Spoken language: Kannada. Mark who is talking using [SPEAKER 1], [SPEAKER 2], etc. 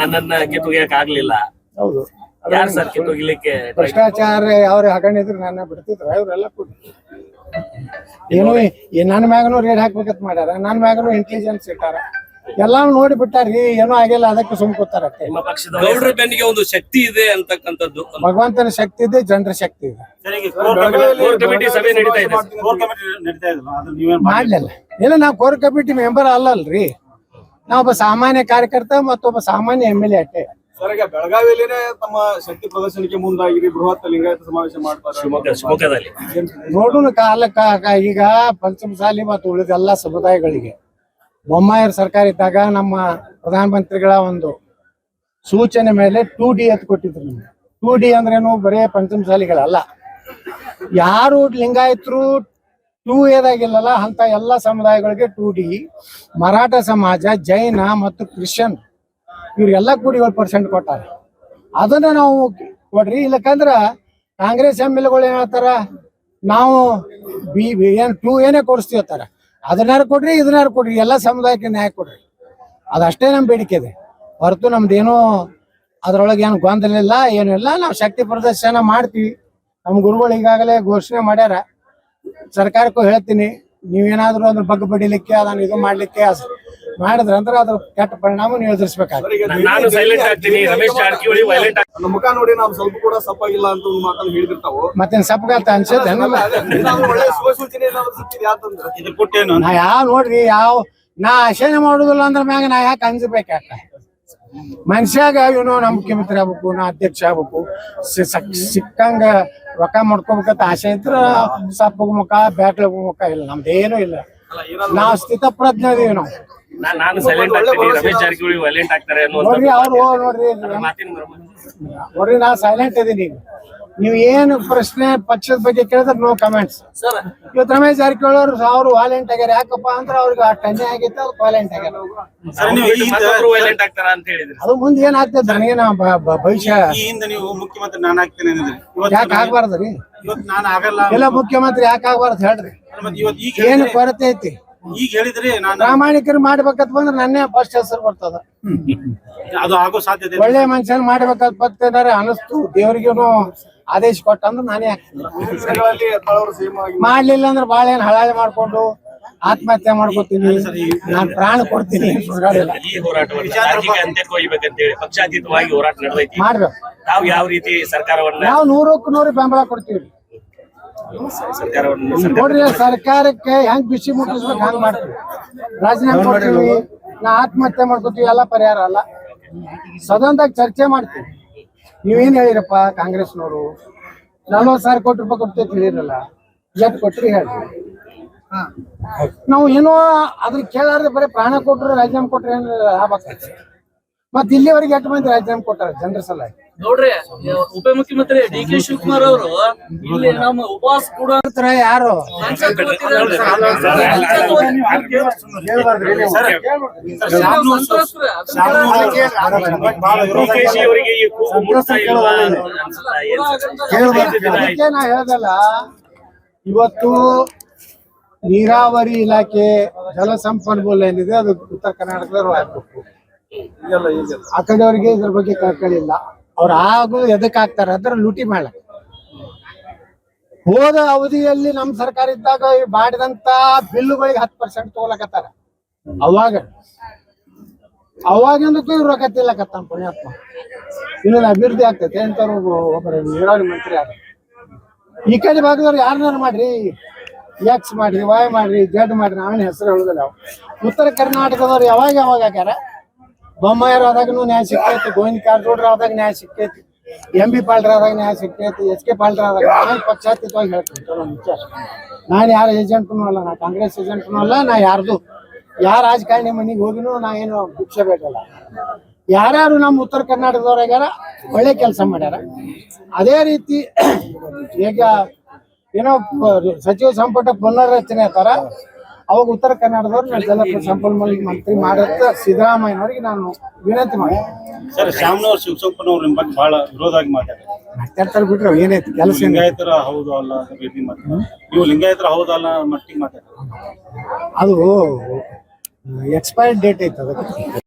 [SPEAKER 1] ನನ್ನನ್ನ ಕಿತ್ತೊಗಿಯಕ್ ಆಗ್ಲಿಲ್ಲ.
[SPEAKER 2] ಹೌದು.
[SPEAKER 1] ಯಾರ್ ಸರ್ ಕಿತ್ತೊಗಿಲಿಕ್ಕೆ
[SPEAKER 2] ಭ್ರಷ್ಟಾಚಾರ ಯಾವ್ರು ಹಾಕೊಂಡಿದ್ರು ನನ್ನ ಬಿಡ್ತಿದ್ರು ಅವರೆಲ್ಲ ಕೂಡ. ಏನೋ ಈ ನನ್ನ ಮ್ಯಾಗನು ರೇಟ್ ಹಾಕ್ಬೇಕಂತ ಮಾಡ್ಯಾರ ನನ್ನ ಮ್ಯಾಗನು ಇಂಟೆಲಿಜೆನ್ಸ್ ಇಟ್ಟಾರ. ಎಲ್ಲಾನು ನೋಡಿ ಬಿಟ್ಟಾರ್ರಿ ಏನೋ ಆಗಿಲ್ಲ ಅದಕ್ಕೆ ಸುಮ್ ಕೂತಾರತ್ತೆ
[SPEAKER 1] ನಿಮ್ಮ ಪಕ್ಷದ
[SPEAKER 3] ಗೌಡ್ರ ಬೆನ್ನಿಗೆ ಒಂದು ಶಕ್ತಿ ಇದೆ ಅಂತಕ್ಕಂಥದ್ದು.
[SPEAKER 2] ಭಗವಂತನ ಶಕ್ತಿ ಇದೆ ಜನರ ಶಕ್ತಿ ಇದೆ.
[SPEAKER 1] ಕೋರ್ ಕಮಿಟಿ ಸಭೆ ನಡೀತಾ ಇದೆ.
[SPEAKER 2] ಮಾಡ್ಲಿಲ್ಲ. ಏನೋ ನಾವು ಕೋರ್ ಕಮಿಟಿ ಮೆಂಬರ್ ಅಲ್ಲಲ್ರಿ. ನಾವು ಒಬ್ಬ ಸಾಮಾನ್ಯ ಕಾರ್ಯಕರ್ತ ಮತ್ತೊಬ್ಬ ಸಾಮಾನ್ಯ ಎಂ ಎಲ್ ಎ ಅಟ್ಟೆ.
[SPEAKER 4] ಸರ್ ಈಗ ಬೆಳಗಾವಿಯಲ್ಲಿನೇ ತಮ್ಮ ಶಕ್ತಿ ಪ್ರದರ್ಶನಕ್ಕೆ ಮುಂದಾಗಿರಿ ಬೃಹತ್ ಲಿಂಗಾಯತ ಸಮಾವೇಶ ಮಾಡ್ತಾರೆ
[SPEAKER 2] ನೋಡೋಣ ಕಾಲಕ್ಕ ಈಗ ಪಂಚಮಸಾಲಿ ಮತ್ತು ಉಳಿದ ಎಲ್ಲಾ ಸಮುದಾಯಗಳಿಗೆ. ಬೊಮ್ಮಾಯರ್ ಸರ್ಕಾರ ಇದ್ದಾಗ ನಮ್ಮ ಪ್ರಧಾನಮಂತ್ರಿಗಳ ಒಂದು ಸೂಚನೆ ಮೇಲೆ ಟೂ ಡಿ ಅಂತ ಕೊಟ್ಟಿದ್ರು ನಮ್ಗೆ. ಟೂ ಡಿ ಅಂದ್ರೇನು ಬರೇ ಪಂಚಮಸಾಲಿಗಳಲ್ಲ. ಯಾರು ಲಿಂಗಾಯತರು ಟೂ ಎದಾಗಿಲ್ಲಲ್ಲ ಅಂತ ಎಲ್ಲ ಸಮುದಾಯಗಳಿಗೆ ಟೂ ಡಿ ಮರಾಠ ಸಮಾಜ, ಜೈನ ಮತ್ತು ಕ್ರಿಶ್ಚಿಯನ್, ಇವ್ರಿಗೆಲ್ಲ ಕೂಡಿ ಏಳು ಪರ್ಸೆಂಟ್ ಕೊಟ್ಟಾರ. ಅದನ್ನ ನಾವು ಕೊಡ್ರಿ, ಇಲ್ಲಕಂದ್ರ ಕಾಂಗ್ರೆಸ್ ಎಂ ಎಲ್ಗಳು ಏನ್ ಹೇಳ್ತಾರ ನಾವು ಬಿ ಏನ್ ಟೂ ಏನೇ ಕೊಡಿಸ್ತೀವಿ ಅಂತಾರ. ಅದನ್ನಾರು ಕೊಡ್ರಿ, ಇದನ್ನಾರು ಕೊಡ್ರಿ, ಎಲ್ಲ ಸಮುದಾಯಕ್ಕೆ ನ್ಯಾಯ ಕೊಡ್ರಿ. ಅದಷ್ಟೇ ನಮ್ಮ ಬೇಡಿಕೆ ಇದೆ. ಹೊರತು ನಮ್ದೇನೋ ಅದ್ರೊಳಗೆ ಏನು ಗೊಂದಲ ಇಲ್ಲ ಏನಿಲ್ಲ ನಾವು ಶಕ್ತಿ ಪ್ರದರ್ಶನ ಮಾಡ್ತೀವಿ. ನಮ್ಮ ಗುರುಗಳು ಈಗಾಗಲೇ ಘೋಷಣೆ ಮಾಡ್ಯಾರ. ಸರ್ಕಾರಕ್ಕೂ ಹೇಳ್ತೀನಿ ನೀವೇನಾದ್ರೂ ಅದ್ರ ಬಗ್ಗೆ ಬಡಿಲಿಕ್ಕೆ ಅದನ್ನ ಇದು ಮಾಡ್ಲಿಕ್ಕೆ ಮಾಡಿದ್ರೆ ಮಾಡಿದ್ರ ಅಂದ್ರೆ ಅದ್ರ ಕೆಟ್ಟ ಪರಿಣಾಮ ನೀವು ಎದುರಿಸ್ಬೇಕಾಗ್ತದೆ
[SPEAKER 1] ನಾನು ಸೈಲೆಂಟ್ ಆಗ್ತೀನಿ ರಮೇಶ್ ಜಾರಕಿಹೊಳಿ ವೈಲೆಂಟ್
[SPEAKER 4] ನನ್ನ ಮುಖ ನೋಡಿ ನಾವು ಸ್ವಲ್ಪ ಕೂಡ ಸಪ್ಪಾಗಿಲ್ಲ ಅಂತ ಒಂದು ಮಾತನ್ನು ಹೇಳಿದಿರ್ತಾವು.
[SPEAKER 2] ಮತ್ತೇನ್ ಸಪ್ಗಾತ ಅನ್ಸುತ್ತೆ ನಾ ಯಾವ ನೋಡ್ರಿ ಯಾವ ನಾ ಆಶೆನೆ ಮಾಡುದಿಲ್ಲ ಅಂದ್ರ ಮ್ಯಾಗ ನಾ ಯಾಕೆ ಅಂಜಬೇಕ ಮನುಷ್ಯಾಗ ಇವನು ನಮ್ಮ ಮುಖ್ಯಮಂತ್ರಿ ಆಗ್ಬೇಕು ನಾ ಅಧ್ಯಕ್ಷ ಆಗ್ಬೇಕು. ಸಿಕ್ಕಂಗ ರೊಕ್ಕ ಮಾಡ್ಕೋಬೇಕಂತ ಆಸೆ ಇದ್ರ ಸಪ್ಪಗ ಮುಖ ಬ್ಯಾಟ್ಲ ಮುಖ ಇಲ್ಲ ನಮ್ದೇನು ಇಲ್ಲ. ನಾವ್ ಸ್ಥಿತಪ್ರಜ್ಞ ಅದೀವಿ ನಾವು. ನೋಡ್ರಿ ಅವ್ರು ನೋಡ್ರಿ ನೋಡ್ರಿ ನಾ ಸೈಲೆಂಟ್ ಇದೀನಿ ಈಗ. ನೀವು ಏನು ಪ್ರಶ್ನೆ ಪಕ್ಷದ ಬಗ್ಗೆ ಕೇಳಿದ್ರೆ ನೋ ಕಮೆಂಟ್ಸ್ ಇವತ್ತು ರಮೇಶ್ ಜಾರಕಿಹೊಳಿ ಅವರು ಅವ್ರು ವಾಲೆಂಟ್ ಆಗ್ಯಾರ ಯಾಕಪ್ಪ ಅಂದ್ರೆ ಅವ್ರಿಗೆ ಆ ಟನ್ನೆ ಆಗೈತೆ ಅದಕ್ಕೆ ವಾಲೆಂಟ್ ಆಗ್ಯಾರ ಅದು ಮುಂದೆ ನನಗೇನ ಬ- ಬ- ಭವಿಷ್ಯ
[SPEAKER 5] ನೀವು ಮುಖ್ಯಮಂತ್ರಿ ನಾನು ಆಗ್ತೇನೆ
[SPEAKER 2] ಯಾಕೆ ಆಗ್ಬಾರ್ದು ರೀ?
[SPEAKER 5] ಇವತ್ತು ನಾನು ಆಗಲ್ಲ
[SPEAKER 2] ಎಲ್ಲ ಮುಖ್ಯಮಂತ್ರಿ ಯಾಕೆ ಆಗ್ಬಾರ್ದು ಹೇಳ್ರಿ.
[SPEAKER 5] ಮತ್ತೆ ಇವತ್ತು ಈಗ
[SPEAKER 2] ಏನು ಕೊರತೆ ಐತಿ?
[SPEAKER 5] ಈಗ ಹೇಳಿದ್ರಿ ನಾನು
[SPEAKER 2] ಪ್ರಾಮಾಣಿಕರು ಮಾಡ್ಬೇಕಂತ ಬಂದ್ರೆ ನನ್ನೇ ಫಸ್ಟ್ ಹೆಸರು ಬರ್ತದ.
[SPEAKER 5] ಅದು ಆಗೋ ಸಾಧ್ಯತೆ.
[SPEAKER 2] ಒಳ್ಳೆ ಮನುಷ್ಯನ್ ಮಾಡ್ಬೇಕಂತ ಬರ್ತಿದ್ದಾರೆ ಅನಿಸ್ತು ದೇವ್ರಿಗೂನು ಆದೇಶ ಕೊಟ್ಟ ಅಂದ್ರೆ ನಾನೇ ಹಾಕ್ತೀನಿ. ಮಾಡ್ಲಿಲ್ಲ ಅಂದ್ರೆ ಬಾಳ ಏನ್ ಹಳಾಳಿ ಮಾಡ್ಕೊಂಡು ಆತ್ಮಹತ್ಯೆ ಮಾಡ್ಕೊತೀನಿ. ನಾನ್ ಪ್ರಾಣ ಕೊಡ್ತೀನಿ. ಏನ್ ಸುಳ್ಗಾಡಿಲ್ಲ
[SPEAKER 1] ಈ ಹೋರಾಟವನ್ನು ತಾರ್ಕಿಕ ಅಂತ್ಯಕ್ಕೆ ಒಯ್ಬೇಕಂತ ಹೇಳಿ ಪಕ್ಷಾತೀತವಾಗಿ ಹೋರಾಟ ನಡೆದೈತಿ.
[SPEAKER 2] ಮಾಡ್ಬೇಕು.
[SPEAKER 1] ತಾವು ಯಾವ ರೀತಿ ಸರ್ಕಾರವನ್ನ
[SPEAKER 2] ನಾವು ನೂರಕ್ಕೂ ನೂರು ಬೆಂಬಲ ಕೊಡ್ತೀವಿ.
[SPEAKER 1] ಸರ್ಕಾರವನ್ನು
[SPEAKER 2] ನೋಡ್ರಿ ಸರ್ಕಾರಕ್ಕೆ ಹೆಂಗ್ ಬಿಸಿ ಮುಟ್ಟಿಸ್ಬೇಕು ಹಂಗ್ ಮಾಡ್ತೀವಿ. ರಾಜೀನಾಮೆ ಕೊಡ್ತೀವಿ. ನಾ ಆತ್ಮಹತ್ಯೆ ಮಾಡ್ಕೊತೀವಿ ಎಲ್ಲ ಪರಿಹಾರ ಅಲ್ಲ. ಸದನದಾಗ ಚರ್ಚೆ ಮಾಡ್ತೀವಿ. ನೀವೇನ್ ಹೇಳಿರಪ್ಪ ಕಾಂಗ್ರೆಸ್ನವರು? ನಲ್ವತ್ ಸಾವಿರ ಕೋಟಿ ರೂಪಾಯಿ ಕೊಡ್ತೈತಿ ಹೇಳಿರಲ್ಲ ಎಷ್ಟು ಕೊಟ್ರಿ ಹೇಳ್ರಿ? ನಾವು ಏನೋ ಅದ್ರ ಕೇಳಾರ್ದೆ ಬರೀ ಪ್ರಾಣ ಕೊಟ್ರು ರಾಜೀನಾಮೆ ಕೊಟ್ರೆ ಏನಾರ ಲಾಭ ಆಗ್ತೈತಿ ಮತ್ ಇಲ್ಲಿವರೆಗೆ ಎಷ್ಟು ಮಂದಿ ರಾಜೀನಾಮೆ ಕೊಟ್ಟಾರ ಜನರ ಸಲಹೆ
[SPEAKER 6] ನೋಡ್ರಿ ಉಪಮುಖ್ಯಮಂತ್ರಿ ಡಿ ಕೆ ಶಿವಕುಮಾರ್ ಅವರು ಇಲ್ಲಿ ನಮ್ಮ ಉಪವಾಸ ಕೂಡ
[SPEAKER 2] ಯಾರು ನಾ ಹೇಳ್ದಲ್ಲ ಇವತ್ತು ನೀರಾವರಿ ಇಲಾಖೆ ಜಲಸಂಪನ್ಮೂಲ ಏನಿದೆ ಅದು ಉತ್ತರ ಕರ್ನಾಟಕದವರು ಆಗ್ಬೇಕು ಆ ಕಡೆಯವ್ರಿಗೆ ಇದ್ರ ಬಗ್ಗೆ ಕಳ್ಕೊಳ್ಳಿಲ್ಲ ಅವ್ರು ಆಗು ಎದಕ್ ಆಗ್ತಾರ ಅಂದ್ರೆ ಲೂಟಿ ಮಾಡ. ಹೋದ ಅವಧಿಯಲ್ಲಿ ನಮ್ ಸರ್ಕಾರ ಇದ್ದಾಗ ಮಾಡಿದಂತ ಬಿಲ್ಲುಗಳಿಗೆ ಹತ್ತು ಪರ್ಸೆಂಟ್ ತಗೊಳಕತ್ತಾರ ಅವಾಗ. ಅವಾಗಿಂದಕ್ಕೂ ಇವ್ರು ರೊಕ್ಕ ಪುಣ್ಯಾತ್ಮ. ಇನ್ನೊಂದು ಅಭಿವೃದ್ಧಿ ಆಗ್ತೈತೆ ಅಂತ ಒಬ್ಬರು ನೀರಾವರಿ ಮಂತ್ರಿ ಯಾರು. ಈ ಕಡೆ ಭಾಗದವ್ರು ಯಾರನ್ನಾರು ಮಾಡ್ರಿ? ಎಕ್ಸ್ ಮಾಡ್ರಿ ವಾಯ್ ಮಾಡ್ರಿ ಜಡ್ ಮಾಡ್ರಿ, ನಾವೇನು ಹೆಸರು ಹೇಳುದಿಲ್ಲ ಉತ್ತರ ಕರ್ನಾಟಕದವ್ರು ಯಾವಾಗ ಯಾವಾಗ ಹಾಕ್ಯಾರ? ಬೊಮ್ಮಾಯರ್ ಆದಾಗನು ನ್ಯಾಯ ಸಿಕ್ಕೈತಿ ಗೋವಿಂದ ಕಾರಜೋಡ್ರ ಆದಾಗ ನ್ಯಾಯ ಸಿಕ್ಕೈತಿ ಎಂ ಬಿ ಪಾಲ್ರ ಆದಾಗ ನ್ಯಾಯ ಸಿಕ್ಕೈತಿ ಎಚ್ ಕೆ ಪಾಲ್ರ ಆದಾಗ ನಾನು ಪಕ್ಷಾತೀತವಾಗಿ ಹೇಳ್ತೀನಿ ನಾನು ಯಾರ ಏಜೆಂಟ್ನು ಅಲ್ಲ ನಾ ಕಾಂಗ್ರೆಸ್ ಏಜೆಂಟ್ನು ಅಲ್ಲ, ನಾ ಯಾರ್ದು? ಯಾರ ರಾಜಕಾರಣಿ ಮನೆಗೆ ಹೋಗಿನೂ ನಾ ಏನು ಭಿಕ್ಷೆ ಬೇಕಲ್ಲ ಯಾರ್ಯಾರು ನಮ್ಮ ಉತ್ತರ ಕರ್ನಾಟಕದವ್ರಾಗ್ಯಾರ ಒಳ್ಳೆ ಕೆಲಸ ಮಾಡ್ಯಾರ. ಅದೇ ರೀತಿ ಈಗ ಏನೋ ಸಚಿವ ಸಂಪುಟ ಪುನರ್ರಚನೆ ತರ ಅವಾಗ ಉತ್ತರ ಕನ್ನಡದವ್ರು ನಾನು ಜಲ ಸಂಪನ್ಮೂಲ ಮಂತ್ರಿ ಮಾಡತ್ತ ಸಿದ್ದರಾಮಯ್ಯನವರಿಗೆ ನಾನು ವಿನಂತಿ ಮಾಡಿ
[SPEAKER 5] ಸರ್ ಶ್ಯಾಮ್ನವ್ರು ಶಿವಸಂಪನವ್ರ ನಿಮ್ಮ ಬಗ್ಗೆ ಬಹಳ ವಿರೋಧವಾಗಿ ಮಾತಾಡ್ತಾರೆ
[SPEAKER 2] ಮಾತಾಡ್ತಾರೆ ಬಿಟ್ರೆ ಏನೈತಿ ಕೆಲಸ
[SPEAKER 5] ಲಿಂಗಾಯತರ ಹೌದು ಅಲ್ಲ ರೀತಿ ಮಾತಾಡ್ತಾರೆ ನೀವು ಲಿಂಗಾಯತರ ಹೌದು ಅಲ್ಲ ಮಟ್ಟಿಗೆ ಮಾತಾಡ್ತಾರೆ?
[SPEAKER 2] ಅದು ಎಕ್ಸ್ಪೈರ್ಡ್ ಡೇಟ್ ಐತೆ ಅದಕ್ಕೆ.